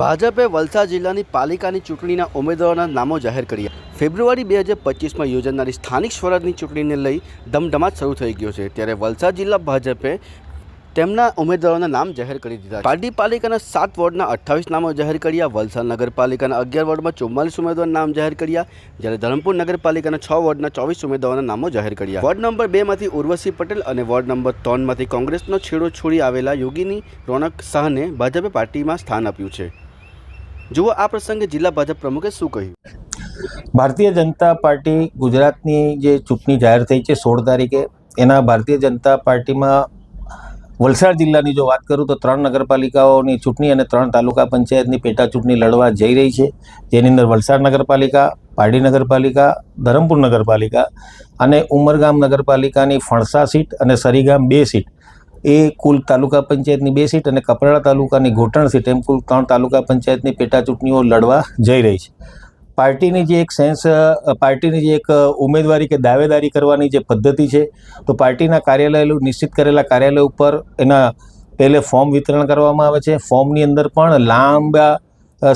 ભાજપે વલસાડ જિલ્લાની પાલિકાની ચૂંટણીના ઉમેદવારોના નામો જાહેર કર્યા. ફેબ્રુઆરી બે હજાર પચીસમાં યોજાનારી સ્થાનિક સ્વરાજની ચૂંટણીને લઈ ધમધમાટ શરૂ થઈ ગયો છે. ત્યારે વલસાડ જિલ્લા ભાજપે તેમના ઉમેદવારોના નામ જાહેર કરી દીધા પારડી પાલિકાના સાત વોર્ડના અઠ્ઠાવીસ નામો જાહેર કર્યા. વલસાડ નગરપાલિકાના અગિયાર વોર્ડમાં ચુમ્માલીસ ઉમેદવારના નામ જાહેર કર્યા. જ્યારે ધરમપુર નગરપાલિકાના છ વોર્ડના ચોવીસ ઉમેદવારોના નામો જાહેર કર્યા. વોર્ડ નંબર બેમાંથી ઉર્વશી પટેલ અને વોર્ડ નંબર ત્રણમાંથી કોંગ્રેસનો છેડો છોડી આવેલા યોગીની રોનક શાહને ભાજપે પાર્ટીમાં સ્થાન આપ્યું છે. જુઓ આ પ્રસંગે જિલ્લા ભાજપ પ્રમુખે શું કહ્યું. ભારતીય જનતા પાર્ટી ગુજરાતની જે ચૂંટણી જાહેર થઈ છે સોળ તારીખે, એના ભારતીય જનતા પાર્ટીમાં વલસાડ જિલ્લાની જો વાત કરું તો ત્રણ નગરપાલિકાઓની ચૂંટણી અને ત્રણ તાલુકા પંચાયતની પેટા ચૂંટણી લડવા જઈ રહી છે. જેની અંદર વલસાડ નગરપાલિકા, પારડી નગરપાલિકા, ધરમપુર નગરપાલિકા અને ઉમરગામ નગરપાલિકાની ફણસા સીટ અને સરીગામ બે સીટ. એ કુલ તાલુકા પંચાયતની બે સીટ અને કપરાડા તાલુકાની ઘોટણ સીટ. એમ કુલ ત્રણ તાલુકા પંચાયતની પેટા ચૂંટણીઓ લડવા જઈ રહી છે. પાર્ટીની જે એક સેન્સ પાર્ટીની જે એક ઉમેદવારી કે દાવેદારી કરવાની જે પદ્ધતિ છે, તો પાર્ટીના કાર્યાલય નિશ્ચિત કરેલા કાર્યાલય ઉપર એના પહેલે ફોર્મ વિતરણ કરવામાં આવે છે. ફોર્મની અંદર પણ લાંબા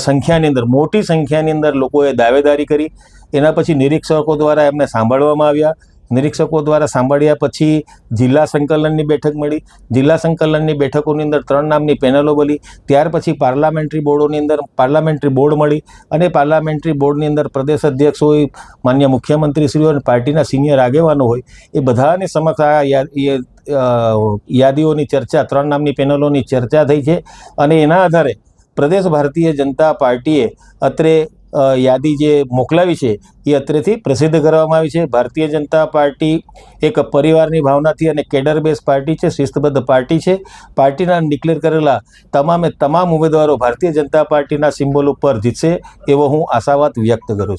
સંખ્યાની અંદર, મોટી સંખ્યાની અંદર લોકોએ દાવેદારી કરી. એના પછી નિરીક્ષકો દ્વારા એમને સાંભળવામાં આવ્યા. નિરીક્ષકો દ્વારા સાંભળ્યા પછી જિલ્લા સંકલનની બેઠક મળી. જિલ્લા સંકલનની બેઠકોની અંદર ત્રણ નામની પેનલો બની. ત્યાર પછી પાર્લામેન્ટરી બોર્ડોની અંદર પાર્લામેન્ટરી બોર્ડ મળી અને પાર્લામેન્ટરી બોર્ડની અંદર પ્રદેશ અધ્યક્ષ હોય, માન્ય મુખ્યમંત્રીશ્રીઓ અને પાર્ટીના સિનિયર આગેવાનો હોય, એ બધાની સમક્ષ આ યાદીઓની ચર્ચા, ત્રણ નામની પેનલોની ચર્ચા થઈ છે. અને એના આધારે પ્રદેશ ભારતીય જનતા પાર્ટીએ અત્રે યાદી જે મોકલાવી છે, એ અત્રેથી પ્રસિદ્ધ કરવામાં આવી છે. ભારતીય જનતા પાર્ટી એક પરિવારની ભાવનાથી અને કેડર બેઝ પાર્ટી છે, શિસ્તબદ્ધ પાર્ટી છે. પાર્ટીના ડિક્લેર કરેલા તમામે તમામ ઉમેદવારો ભારતીય જનતા પાર્ટીના સિમ્બોલ ઉપર જીતશે એવો હું આશાવાદ વ્યક્ત કરું છું.